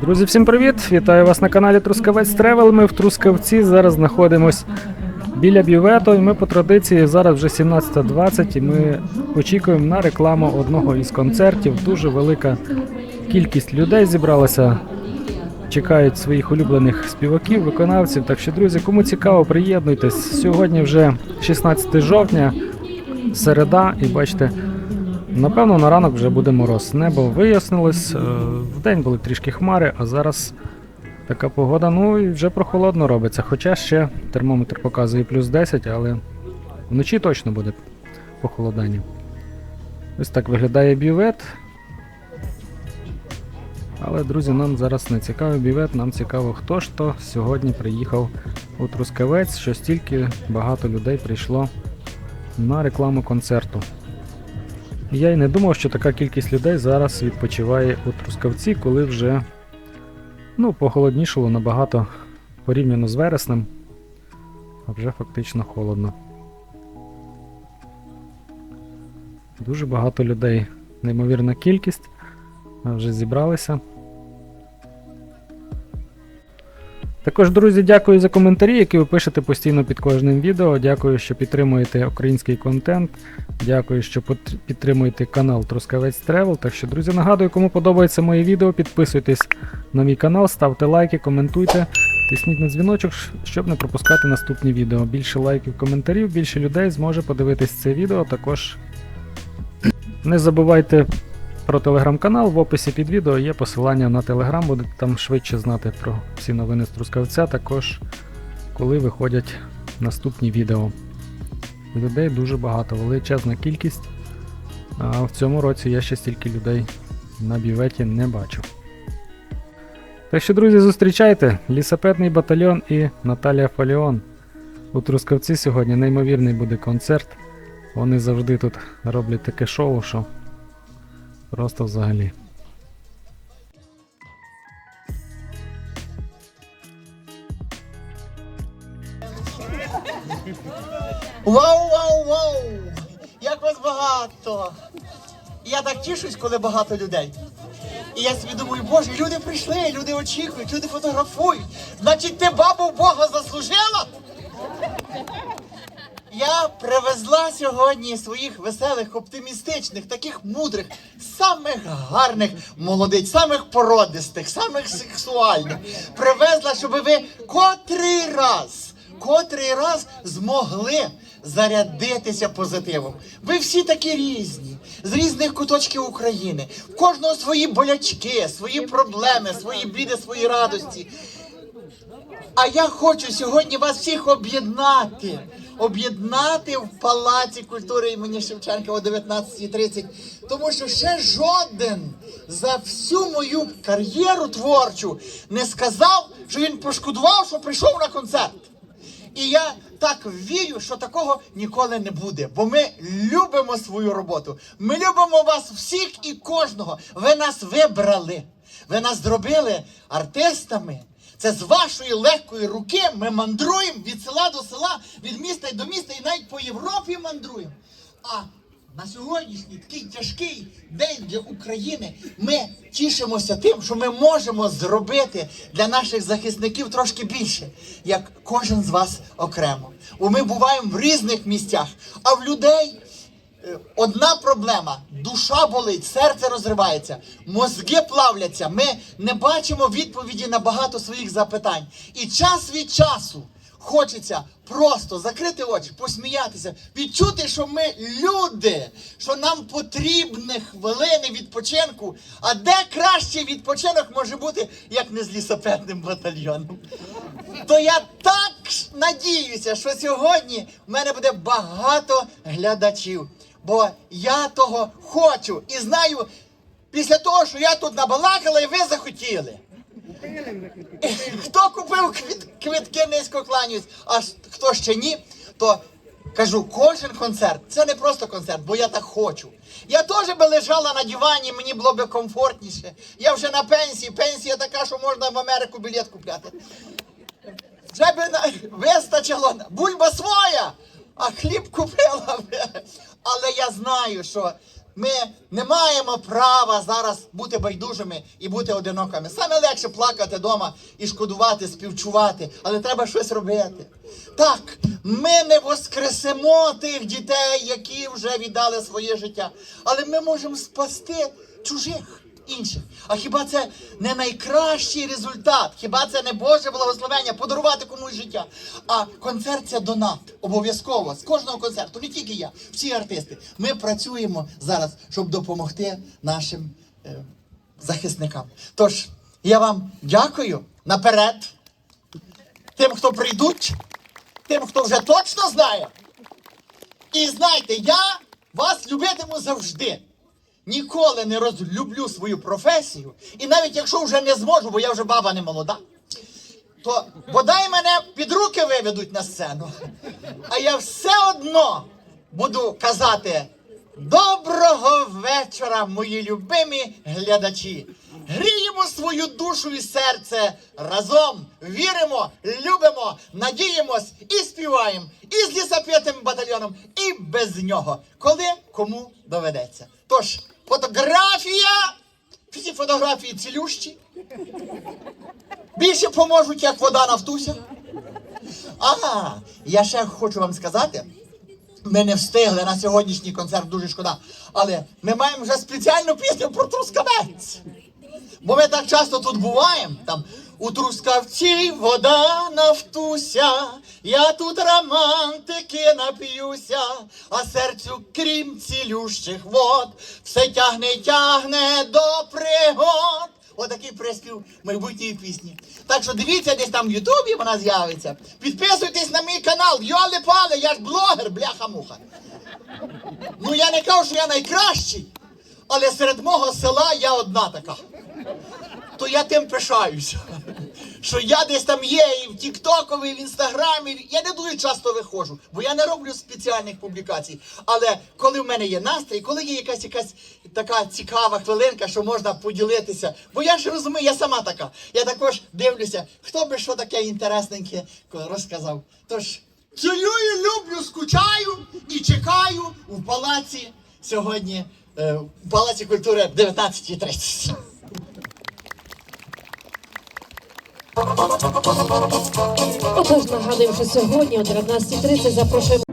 Друзі, всім привіт! Вітаю вас на каналі Трускавець Тревел. Ми в Трускавці зараз знаходимось біля бювету. І ми по традиції зараз вже 17.20 і ми очікуємо на рекламу одного із концертів. Дуже велика кількість людей зібралася. Чекають своїх улюблених співаків, виконавців. Так що, друзі, кому цікаво, приєднуйтесь. Сьогодні вже 16 жовтня, середа, і бачите, Напевно, на ранок вже буде мороз. Небо вияснилось, е, вдень були трішки хмари, а зараз така погода, ну і вже прохолодно робиться. Хоча ще термометр показує плюс 10, але вночі точно буде похолодання. Ось так виглядає бювет. Але, друзі, нам зараз не цікавий бювет, нам цікаво, хто ж то сьогодні приїхав у Трускавець, що стільки багато людей прийшло на рекламу концерту. Я й не думав, що така кількість людей зараз відпочиває у Трускавці, коли вже ну, похолоднішало набагато порівняно з вереснем, а вже фактично холодно. Дуже багато людей, неймовірна кількість, вже зібралися. Також, друзі, дякую за коментарі, які ви пишете постійно під кожним відео. Дякую, що підтримуєте український контент. Дякую, що підтримуєте канал Трускавець Тревел. Так що, друзі, нагадую, кому подобається моє відео, підписуйтесь на мій канал, ставте лайки, коментуйте, тисніть на дзвіночок, щоб не пропускати наступні відео. Більше лайків, коментарів, більше людей зможе подивитись це відео. Також не забувайте про телеграм-канал. В описі під відео є посилання на телеграм, будете там швидше знати про всі новини з Трускавця. Також коли виходять наступні відео. Людей дуже багато, величезна кількість. А в цьому році я ще стільки людей на бюветі не бачив. Так що, друзі, зустрічайте лісопедний батальйон і Наталія Фаліон. У Трускавці сьогодні неймовірний буде концерт. Вони завжди тут роблять таке шоу, що просто взагалі. Вау, вау, вау! Як вас багато! Я так тішусь, коли багато людей. І я собі думаю, боже, люди прийшли, люди очікують, люди фотографують. Значить, ти бабу Бога заслужила? Я привезла сьогодні своїх веселих, оптимістичних, таких мудрих, самих гарних молодиць, самих породистих, самих сексуальних. Привезла, щоб ви котрий раз, котрий раз змогли зарядитися позитивом. Ви всі такі різні, з різних куточків України. В кожного свої болячки, свої проблеми, свої біди, свої радості. А я хочу сьогодні вас всіх об'єднати. Об'єднати в Палаці культури імені Шевченка о 19.30. Тому що ще жоден за всю мою кар'єру творчу не сказав, що він пошкодував, що прийшов на концерт. І я так вірю, що такого ніколи не буде. Бо ми любимо свою роботу. Ми любимо вас всіх і кожного. Ви нас вибрали. Ви нас зробили артистами. Це з вашої легкої руки ми мандруємо від села до села, від міста до міста і навіть по Європі мандруємо. А на сьогоднішній такий тяжкий день для України ми тішимося тим, що ми можемо зробити для наших захисників трошки більше, як кожен з вас окремо. Бо ми буваємо в різних місцях, а в людей Одна проблема: душа болить, серце розривається, мозги плавляться. Ми не бачимо відповіді на багато своїх запитань. І час від часу хочеться просто закрити очі, посміятися, відчути, що ми люди, що нам потрібні хвилини відпочинку. А де кращий відпочинок може бути, як не з лісопедним батальйоном? То я так надіюся, що сьогодні в мене буде багато глядачів. Бо я того хочу і знаю, після того, що я тут набалакала, і ви захотіли. Хто купив квіт, квитки низько кланяюсь, а хто ще ні, то кажу, кожен концерт це не просто концерт, бо я так хочу. Я теж би лежала на дивані, мені було б комфортніше. Я вже на пенсії, пенсія така, що можна в Америку білет купляти. Вже би на- вистачило. Бульба своя, а хліб купила. Але я знаю, що ми не маємо права зараз бути байдужими і бути одинокими. Саме легше плакати вдома і шкодувати, співчувати, але треба щось робити. Так, ми не воскресимо тих дітей, які вже віддали своє життя, але ми можемо спасти чужих інших. А хіба це не найкращий результат? Хіба це не Боже благословення подарувати комусь життя? А концерт це донат. Обов'язково з кожного концерту, не тільки я, всі артисти. Ми працюємо зараз, щоб допомогти нашим е, захисникам. Тож я вам дякую наперед. Тим, хто прийдуть, тим, хто вже точно знає. І знайте, я вас любитиму завжди. Ніколи не розлюблю свою професію. І навіть якщо вже не зможу, бо я вже баба не молода, то бодай мене під руки виведуть на сцену. А я все одно буду казати доброго вечора, мої любимі глядачі. Гріємо свою душу і серце разом, віримо, любимо, надіємось і співаємо і з лісоп'ятим батальйоном, і без нього, коли кому доведеться. Тож, фотографія, всі фотографії цілющі, більше поможуть, як вода нафтуся. А, я ще хочу вам сказати. Ми не встигли на сьогоднішній концерт, дуже шкода. Але ми маємо вже спеціальну пісню про трускавець. Бо ми так часто тут буваємо, там у трускавці вода нафтуся, я тут романтики нап'юся, а серцю крім цілющих вод, все тягне, тягне до пригод. Отакий приспів майбутньої пісні. Так що дивіться десь там в Ютубі вона з'явиться. Підписуйтесь на мій канал, йоли пале, я ж блогер, бляха-муха. Ну я не кажу, що я найкращий, але серед мого села я одна така. То я тим пишаюся. Що я десь там є і в Тіктокові, і в інстаграмі. Я не дуже часто виходжу, бо я не роблю спеціальних публікацій. Але коли в мене є настрій, коли є якась якась така цікава хвилинка, що можна поділитися. Бо я ж розумію, я сама така. Я також дивлюся, хто би що таке інтересненьке розказав. Тож цілюю, люблю, скучаю і чекаю у палаці сьогодні, е, в палаці культури 19.30. Отож, нагадуємо, що сьогодні о 19.30 запрошуємо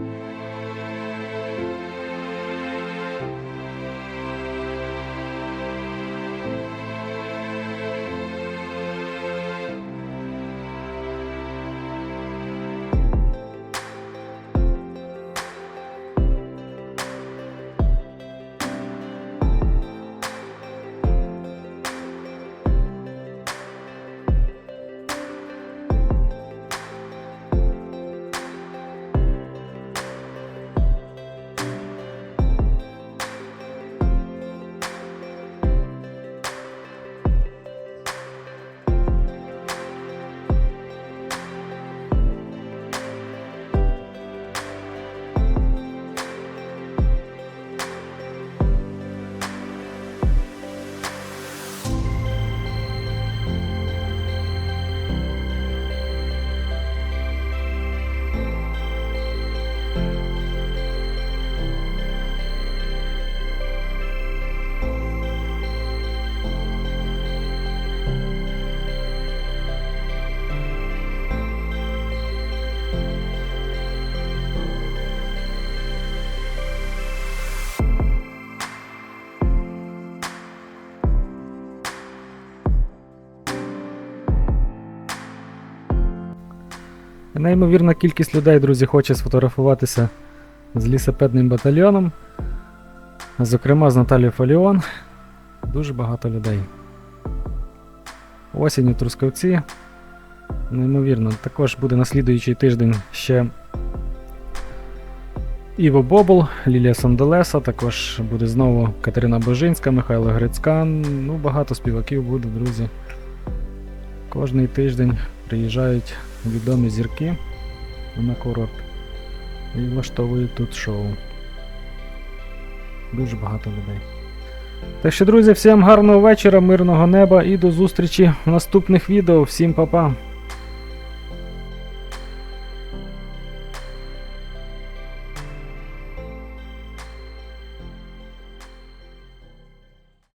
Неймовірна кількість людей, друзі, хоче сфотографуватися з лісопедним батальйоном. Зокрема, з Наталією Фаліон. Дуже багато людей. Осінь у Трускавці. Неймовірно, також буде на слідуючий тиждень ще Іво Бобол, Лілія Санделеса, також буде знову Катерина Божинська, Михайло Грицькан. Ну, багато співаків буде, друзі. Кожний тиждень приїжджають відомі зірки на курорт і влаштовують тут шоу. Дуже багато людей. Так що, друзі, всім гарного вечора, мирного неба і до зустрічі в наступних відео. Всім па-па!